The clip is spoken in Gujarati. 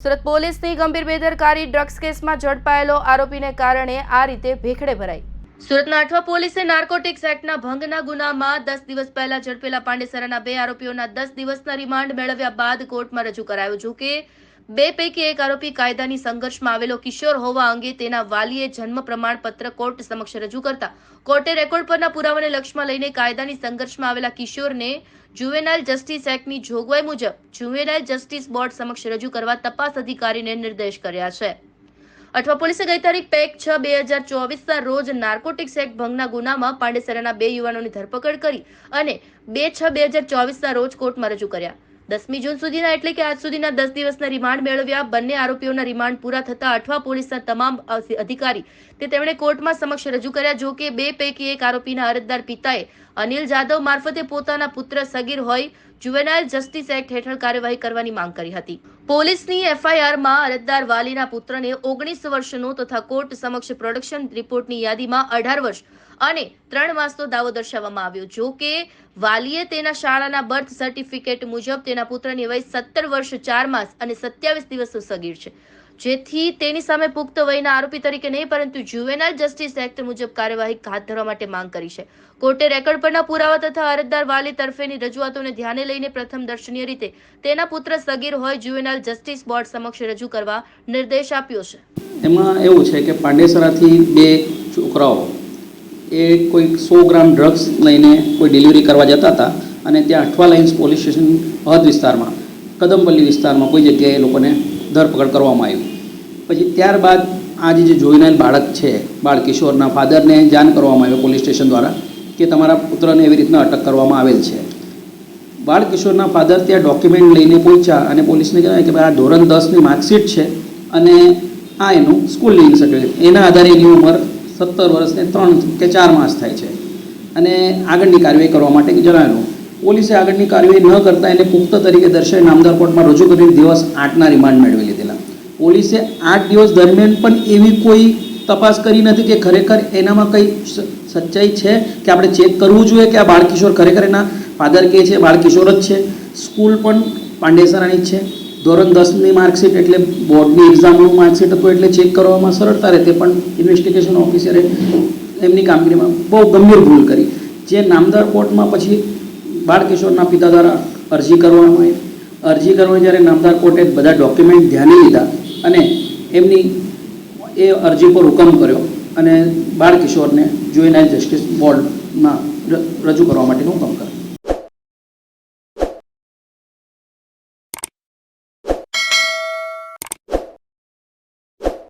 સુરત પોલીસની ગંભીર બેદરકારી ડ્રગ્સ કેસમાં ઝડપાયેલો આરોપીને કારણે આ રીતે ભેખડે ભરાઈ. સુરતના અઠવા પોલીસે નાર્કોટિક્સ એક્ટના ભંગના ગુનામાં દસ દિવસ પહેલા ઝડપેલા પાંડેસરાના બે આરોપીઓના દસ દિવસના રિમાન્ડ મેળવ્યા બાદ કોર્ટમાં રજૂ કરાયો જો કે બે પૈકી એક આરોપી કાયદાની સંઘર્ષમાં આવેલો કિશોર હોવા અંગે તેના વાલીએ જન્મ પ્રમાણપત્ર કોર્ટ સમક્ષ રજૂ કરતા. કોર્ટે રેકોર્ડ પરના પુરાવાને લક્ષ્યમાં લઈને કાયદાની સંઘર્ષમાં આવેલા કિશોરને જુવેનાઇલ જસ્ટિસ એક્ટની જોગવાઈ મુજબ જુવેનાઇલ જસ્ટિસ બોર્ડ સમક્ષ રજૂ કરવા તપાસ અધિકારીને નિર્દેશ કર્યા છે. અઠવા પોલીસે ગઈ તારીખ પેક છ બે હજાર ચોવીસના રોજ નાર્કોટિક્સ એક્ટ ભંગના ગુનામાં પાંડેસરાના બે યુવાનોની ધરપકડ કરી અને બે છ બે હજાર ચોવીસના રોજ કોર્ટમાં રજૂ કર્યા. દસમી જૂન સુધીના એટલે કે આજ સુધીના દસ દિવસના રિમાન્ડ મેળવ્યા. બંને આરોપીઓના રિમાન્ડ પૂરા થતા અઠવા પોલીસના તમામ અધિકારી તે તેમણે કોર્ટમાં સમક્ષ રજૂ કર્યા, જો કે બે પૈકી એક આરોપીના અરજદાર પિતાએ અનિલ જાદવ મારફતે પોતાના પુત્ર સગીર હોય જુવેનાઇલ જસ્ટિસ એક્ટ હેઠળ કાર્યવાહી કરવાની માંગ કરી હતી. પોલીસની એફઆઈઆરમાં અરજદાર વાલીના પુત્રને ઓગણીસ વર્ષનો તથા કોર્ટ સમક્ષ પ્રોડક્શન રિપોર્ટની યાદીમાં અઢાર વર્ષ અને ત્રણ માસનો દાવો દર્શાવવામાં આવ્યો. જો કે, વાલીએ તેના શાળાના બર્થ સર્ટિફિકેટ મુજબ તેના પુત્રની વય સત્તર વર્ષ ચાર માસ અને સત્યાવીસ દિવસનો સગીર છે. જેથી તેની સામે પુખ્ત વયના આરોપી તરીકે નહીં, પરંતુ જ્યુવેનાઇલ જસ્ટિસ એક્ટ મુજબ કાર્યવાહી હાથ ધરવા માટે માંગ કરી છે. કોર્ટે રેકોર્ડ પરના પુરાવા તથા અરજદાર વાલી તરફેની રજૂઆતોને ધ્યાને લઈને પ્રથમ દર્શનીય રીતે તેના પુત્ર સગીર હોય જ્યુવેનાઇલ જસ્ટિસ બોર્ડ સમક્ષ રજૂ કરવા નિર્દેશ આપ્યો છે. એમાં એવું છે કે પાંડેસરાથી બે છોકરાઓ, એ કોઈ સો ગ્રામ ડ્રગ્સ લઈને કોઈ ડિલિવરી કરવા જતા હતા અને ત્યાં અઠવા લાઇન્સ પોલીસ સ્ટેશન હદ વિસ્તારમાં, કદમપલ્લી વિસ્તારમાં કોઈ જગ્યાએ એ લોકોને ધરપકડ કરવામાં આવી પછી ત્યારબાદ આજે જે જોઈનાર બાળક છે બાળ કિશોરના ફાધરને જાણ કરવામાં આવ્યો પોલીસ સ્ટેશન દ્વારા કે તમારા પુત્રને એવી રીતના અટક કરવામાં આવેલ છે. બાળ કિશોરના ફાધર ત્યાં ડોક્યુમેન્ટ લઈને પહોંચ્યા અને પોલીસને કહેવાય કે ભાઈ આ ધોરણ દસની માર્કશીટ છે અને આ એનું સ્કૂલ લિવિંગ સર્ટિફિકેટ. એના આધારે એની ઉંમર સત્તર વર્ષને ત્રણ કે ચાર માસ થાય છે. અને આગળની કાર્યવાહી કરવા માટે જણાવેલું પોલીસે આગળની કાર્યવાહી ન કરતાં એને પુખ્ત તરીકે દર્શાવી નામદાર કોર્ટમાં રજૂ કરીને દિવસ આઠના રિમાન્ડ મેળવી લીધેલા. પોલીસે આઠ દિવસ દરમિયાન પણ એવી કોઈ તપાસ કરી નથી કે ખરેખર એનામાં કંઈ સચ્ચાઈ છે? કે આપણે ચેક કરવું જોઈએ કે આ બાળકિશોર ખરેખર એના ફાધર કે છે? બાળકિશોર જ છે. સ્કૂલ પણ પાંડેસરાની જ છે. ધોરણ દસની માર્કશીટ એટલે બોર્ડની એક્ઝામનું માર્કશીટ હતું એટલે ચેક કરવામાં સરળતા રહે. તે પણ ઇન્વેસ્ટિગેશન ઓફિસરે એમની કામગીરીમાં બહુ ગંભીર ભૂલ કરી. જે નામદાર કોર્ટમાં પછી બાળકિશોરના પિતા દ્વારા અરજી કરવામાં આવી અરજી કરવાની જ્યારે નામદાર કોર્ટે બધા ડોક્યુમેન્ટ ધ્યાને લીધા અને એમની એ અરજી પર હુકમ કર્યો અને બાળકિશોરને જુએનાઇલ જસ્ટિસ બોર્ડમાં રજૂ કરવા માટેનો હુકમ કર્યો.